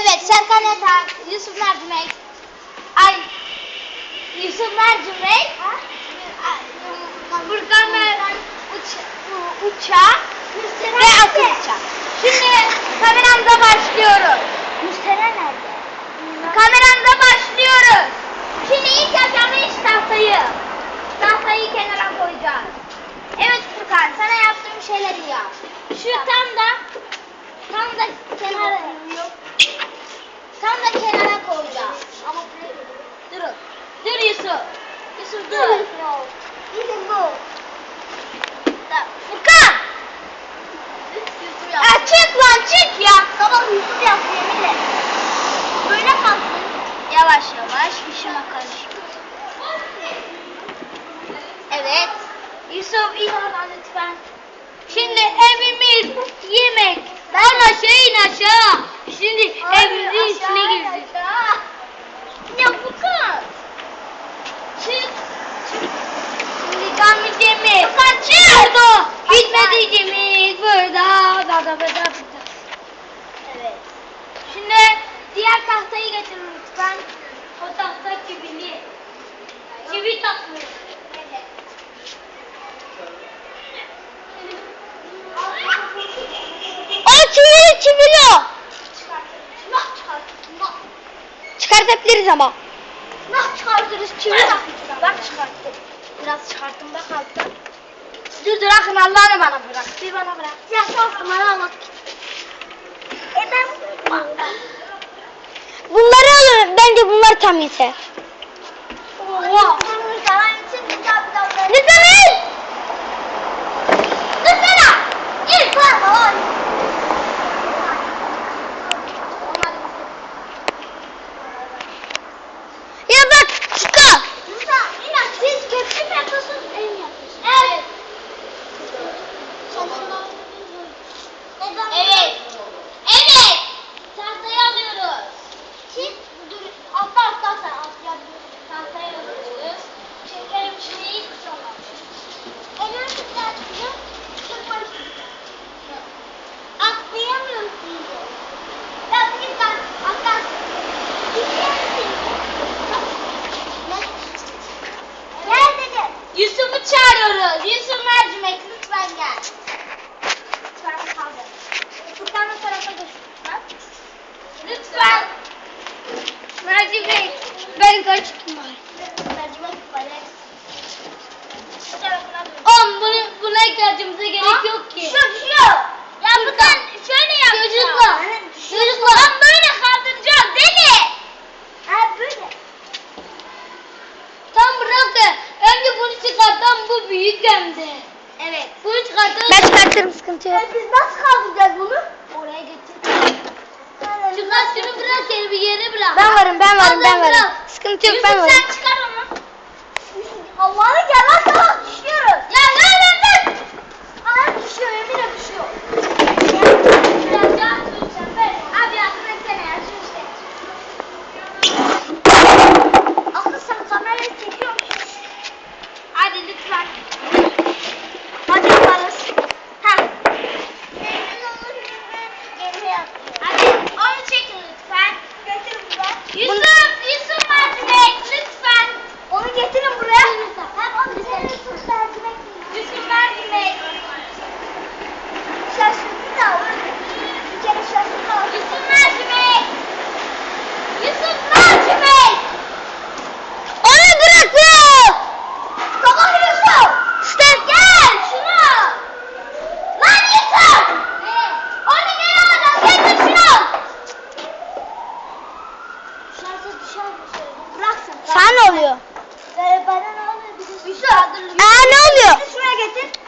Evet Serkan Yatak, Yusuf Mercimek. Ay Yusuf Mercimek. Mer uç, u- uçağı ve akıl uçağı. Şimdi kameramıza başlıyoruz. Müstera nerede? Kameramıza başlıyoruz. Şimdi ilk aşamayız tahtayı. Tahtayı kenara koyacağız. Evet Furkan sana yaptığım şeyleri yap. Şu tam da tam da kenara tam da kenara koyacağız. Ama durun. Dur Yusuf. Yusuf dur. Gidin bu. Furkan. Ya çık lan çık ya. Sabah Yusuf yaptı yeminle. Böyle kalsın. Yavaş yavaş işime karışma. Evet. Yusuf in oradan lütfen. Şimdi evimiz yemek. Ben aşağı in aşağı. Şimdi evimizin içine girdik. Ya Furkan. Çık. Şimdi gelmeyeceğimiz. Furkan çık. Burada. Gitmeyeceğimiz burada. Burada burada burada. Evet. Şimdi diğer tahtayı getirin lütfen. O tahta çivili. Çivi takmış. Çıkartabiliriz ama. Nah çıkartırız. Takmışlar. Bak çıkarttım. Biraz çıkarttım bak alttan. Dur dur akın Allah'ını bana bırak. Bir bana bırak. Ya şansım bana almak. E ben... Bunları alın. Bence bunlar tam yeter. Oha. Lütfen in. Dursana. İlk var. Ya bak çıkı. Musa, Mina siz köprü mü yapıyorsunuz, ev mi yapıyorsunuz? Evet. Evet. Evet. Tahtayı alıyoruz. Siz dur, altta altta altta altta Tahtayı alıyoruz. Çekelim şeyi sonra. Elini tutartıyor. Çıkmak Atlayamıyorsun. Ya git lan. Atla. Gidemezsin. Gel dedim. Yusuf'u çağırıyoruz. Yusuf mercimek lütfen gel. Lütfen kaldır. Furkan o tarafa geç lütfen. Mercimek. Ben kaçtım bari. Mercimek böyle. Bu tarafına dön. Oğlum bunu, buna ihtiyacımıza gerek yok ki. Şu şu. Ya buradan şöyle yap. Çocuklar. Çocuklar. Lan böyle kaldıracağız deli. Ha böyle. Tam bırak da önce bunu çıkartan bu büyük hem de. Evet. Bunu çıkartan... Ben çıkartırım sıkıntı yok. biz nasıl kaldıracağız bunu? Oraya getir. Çıkart şunu bırak yere bir yere bırak. Ben varım, ben varım, ben varım. Sıkıntı yok ben varım. sen çıkar onu. Allah'ını gel lan sabah düşüyoruz. Ya ne lan Aa düşüyor Emine düşüyor. Biraz daha tutacağım ben. Abi yardım etsene ya şu işte. Aslında sen kamerayı çekiyor musun? Hadi lütfen. Hadi yaparız. Ha. Hadi onu çekin lütfen. Getir buraya. Yusuf, Yusuf mercimek lütfen. Onu getirin buraya. Hem onu bize Yusuf mercimek. Yusuf mercimek. Şaşırdı da bir kere şaşırdı. Yusuf mercimek. Yusuf mercimek. Onu bırak bırak. Tamam Yusuf. Step gel şunu. Lan Yusuf. Onu gel alacağız. Getir şunu. Şansa düşer mi Bıraksın. Sana ne oluyor? Ee, bana ne oluyor? Yusuf. Aa ne oluyor? Şuraya getir.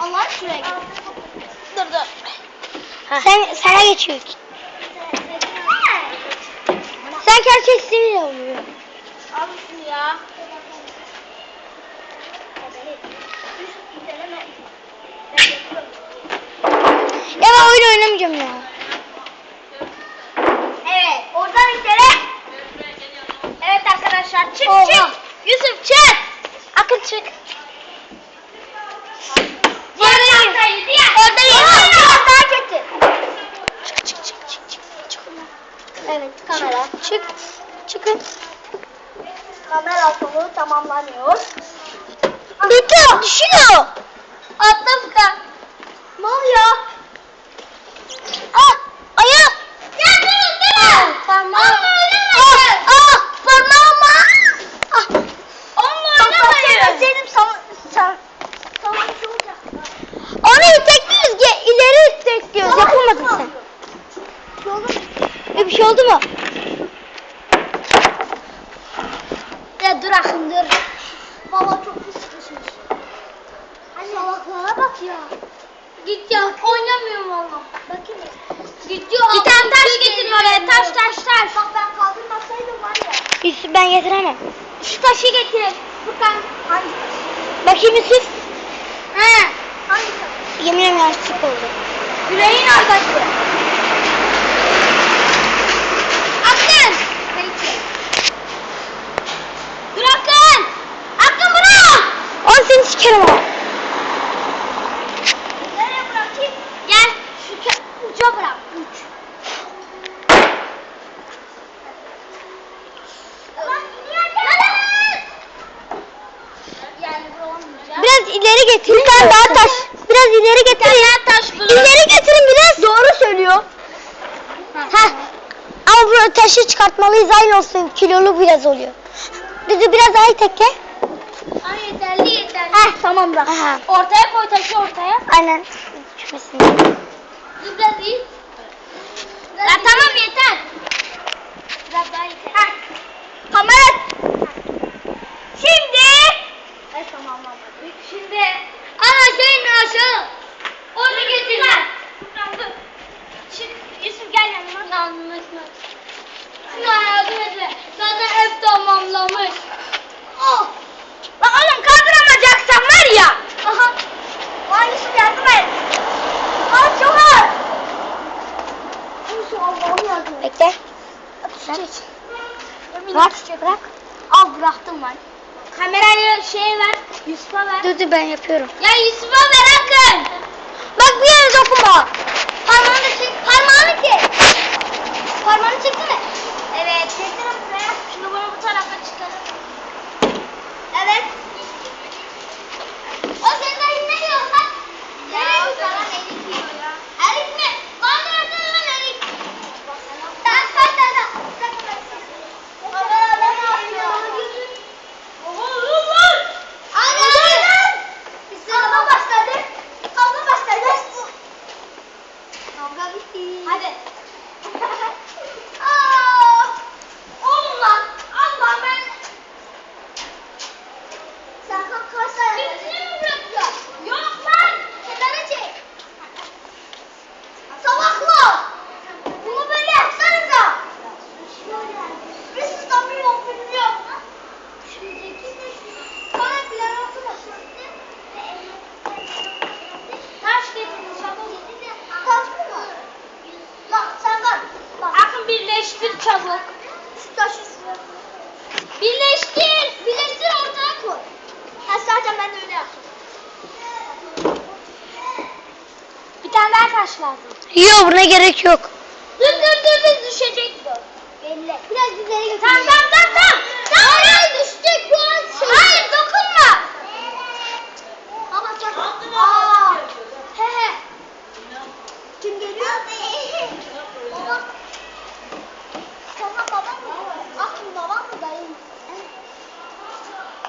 Allah şuraya getir. Dur dur. Sen sana geçiyor. Sen gerçekten oluyor. Al şunu ya. Ya ben oyun oynamayacağım ya. Evet, oradan itere. Evet arkadaşlar, çık Oha. çık. Yusuf çık. Akın çık. Diğer tahtayı, diğer. Orada Oradan yürü. biraz daha getir. Çık çık çık çık çık. Çık Evet kamera. Çık. Çıkın. Kamera sonu tamamlanıyor. Bitti. Düşüyor. Atla Furkan. Ne oluyor? Ah ayağım. Ya durun durun. Parmağım. Ah, ah parmağım. Ah. Onunla oynamayın. Senin san, savaşçı olacak. Onu itekliyoruz. İleri itekliyoruz. Yapamadın sen. Bir şey oldu mu? Ya dur akım dur. Baba çok pis sıkışmış. Anne. Salaklara bak ya. Git ya oynamıyorum valla. Bakayım. Ya. Bir tane taş ya. oraya. Taş taş taş. Bak ben kaldırmasaydım var ya. Yusuf ben getiremem. Şu taşı getir. Furkan. Hangi taş? Bakayım Yusuf. He. Hangi taş? Yemin ederim yanlışlık oldu. Yüreğin arkası. Akın. Peki. Bırakın. Akın bırak. On seni sikerim ama. Nereye bırakayım? Gel. Şu uca bırak. Uç. Biraz ileri getir. Bir tane daha taş. Biraz ileri getirin. Taş İleri getirin biraz. Doğru söylüyor. Ha. Ama bu taşı çıkartmalıyız aynı olsun. Kilolu biraz oluyor. Düdü biraz daha tekke. Heh tamam da. Aha. Ortaya koy taşı ortaya. Aynen. Düşmesin. Dur biraz iyi. Ya tamam yeter. Biraz daha yeter. Heh. Kamera. Şimdi. Ay tamam Şimdi ana şeyin aşağı. Onu getir. Çık. Yusuf gel yanıma. Anlaşma. Şuna yardım et. Zaten ev tamamlamış. Oh. Lan oğlum kaldıramayacaksan var ya. Aha. Lan Yusuf yardım et. Al çok ağır. Yusuf Allah'ım yardım et. Bekle. Bırak. Bırak. Al bıraktım ben. Kamerayı şeye ver. Yusuf'a ver. Dur dur ben yapıyorum. Ya Yusuf'a ver Akın. Bak bir yere dokunma. Parmağını çek. Parmağını çek. Parmağını çeksene. Evet. Çekiyorum buraya. Şimdi bunu bu tarafa çıkarın. Evet. O senin dayın ne diyor lan? Ya Nereye o gidiyor? zaman elik yiyor ya. Erik mi? Kandırdın lan Erik. Sen sen sen sen. Kamera ne yapıyor? Aynen. Kavga başladı. Kavga başladı. Kavga bitti. Hadi. Aa! Oğlum lan. Allah ben. Sen kalk kaç Birisini mi bırakacaksın? Yok lan. Kenara çek. Salaklar. Bunu böyle yapsanıza. Bir sistemi yok bilmiyor. Sonra plan oturmasın. Taş getirin çabuk. Taş mı var? Bak sen bak. Bak. Akın birleştir çabuk. Şu taşı şuraya. Birleştir. Birleştir ortaya koy. Ha zaten ben de öyle yaptım. Bir tane daha taş lazım. Yok buna gerek yok. Dur dur dur dur düşecek bu. Belli. Biraz ileri götür. Tamam tamam tamam tamam. Tamam. Oraya düşecek bu an şey. Hayır dokunma. Ama sen... Aa. He he. Kim geliyor? Baba. Sana babam mı? Aklım babam mı dayım?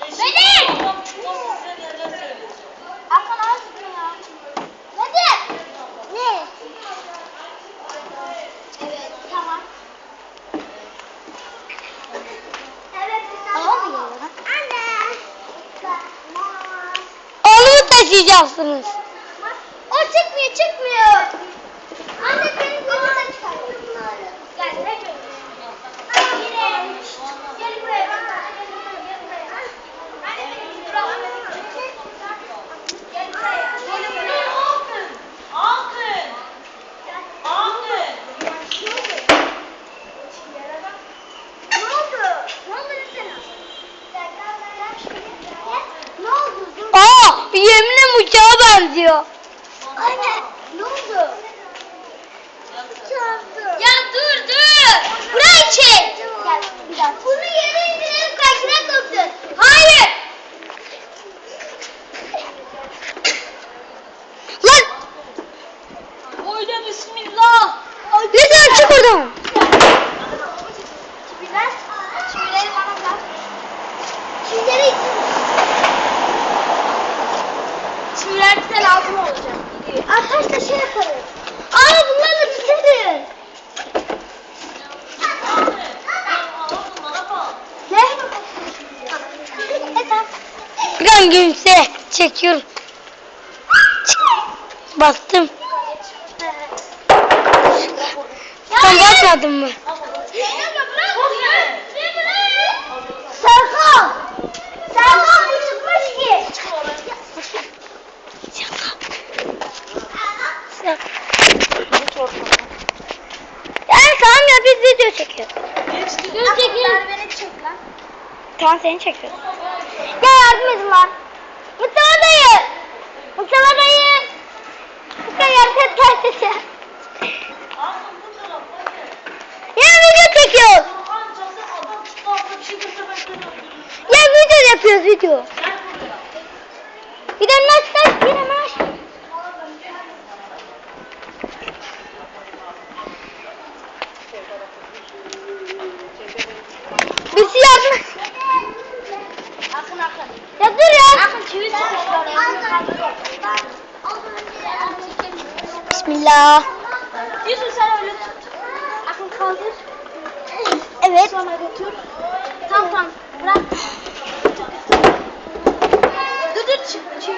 Benim. Akın ağzını ya. Hadi. Ne? Evet tamam. Evet. Baba mı geliyor lan? Anne. Tamam. Onu ileride lazım olacak. Arkadaşlar şey yaparız. Aa bunlar da bizimdir. Ne? Ben gülse çekiyorum. Bastım. Sen basmadın mı? Tamam seni çekiyoruz. Gel yardım edin lan. Mustafa dayı. Mustafa dayı. Mustafa yardım et et. Ya video çekiyoruz. Ya video yapıyoruz video. Gidelim aç kaç gidelim aç. Birisi yardım et. Akın akın. Ya dur ya. Akın çivi sıkıştı oraya. Bismillah. Yusuf sen öyle tut. Akın kaldır. Evet. Sonra götür. Tamam tamam. Bırak. Dur dur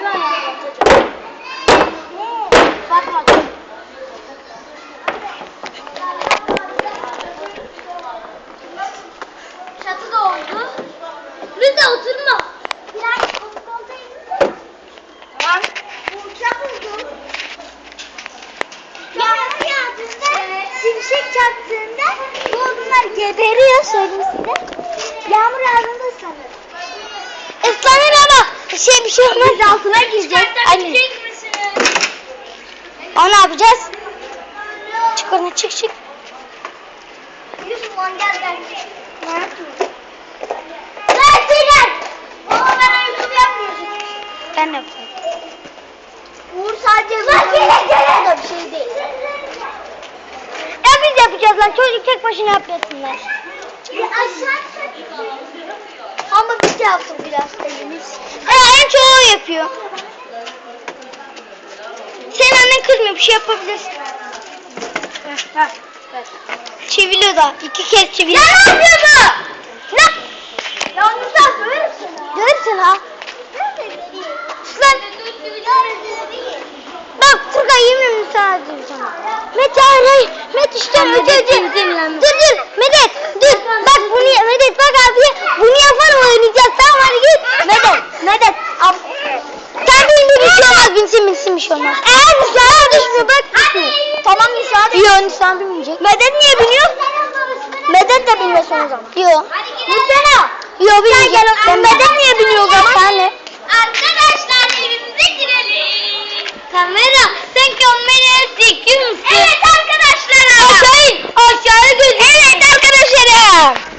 ayağına batacak. Bakma. Çatı da oldu. Lütfen oturma. Biraz kontrol Tamam. Bu uçak oldu. Yağmur yağdığında, şimşek çaktığında bu odunlar geberiyor söyleyeyim size. Yağmur yağdığında ıslanır. Islanır ama şey bir şey olmaz. Altına gireceğiz. Anne. misiniz? O ne yapacağız? Çık oradan çık çık. Yusuf lan gel gel. Ne yapıyorsun? Sinan! Baba ben YouTube yapmıyorum. Ben de yapayım. Uğur sadece Lan gele gele. da bir şey değil. Ya biz yapacağız lan. Çocuk tek başına yapmasınlar. Aşağı Ama biz de yaptık biraz elimiz. Ya en çoğu yapıyor. Senin annen kızmıyor. Bir şey yapabilirsin. Çeviriyor da. iki kez çeviriyor. Ne yapıyor bu? Ne? Yalnız sen döverim ha. Görürsün ha. Lan. Bak Turgay yemin ederim sana diyorum sana. Mete hayır hayır. Mete işte Sen zinlenmiş. Dur dur Medet dur. Bak bunu Medet bak abi. Bunu yaparım oynayacağız. Tamam hadi git. Medet Medet. Ab sen bin bir bir şey olmaz. Binsin binsin bir şey olmaz. Eğer Nisa'ya düşmüyor bak düşmüyor. Tamam Nisa de. Yok Nisa binmeyecek. Medet niye biniyor? Medet de binmesin o zaman. Yok. Nisa. Yok binmeyecek. Ya Medet niye biniyor o zaman? Sen ne? Arkadaşlar evimize girelim. Kamera. Sen kameraya çekiyor musun? Evet arkadaşlar. Aşağıya gözüküyor. Evet arkadaşlarım.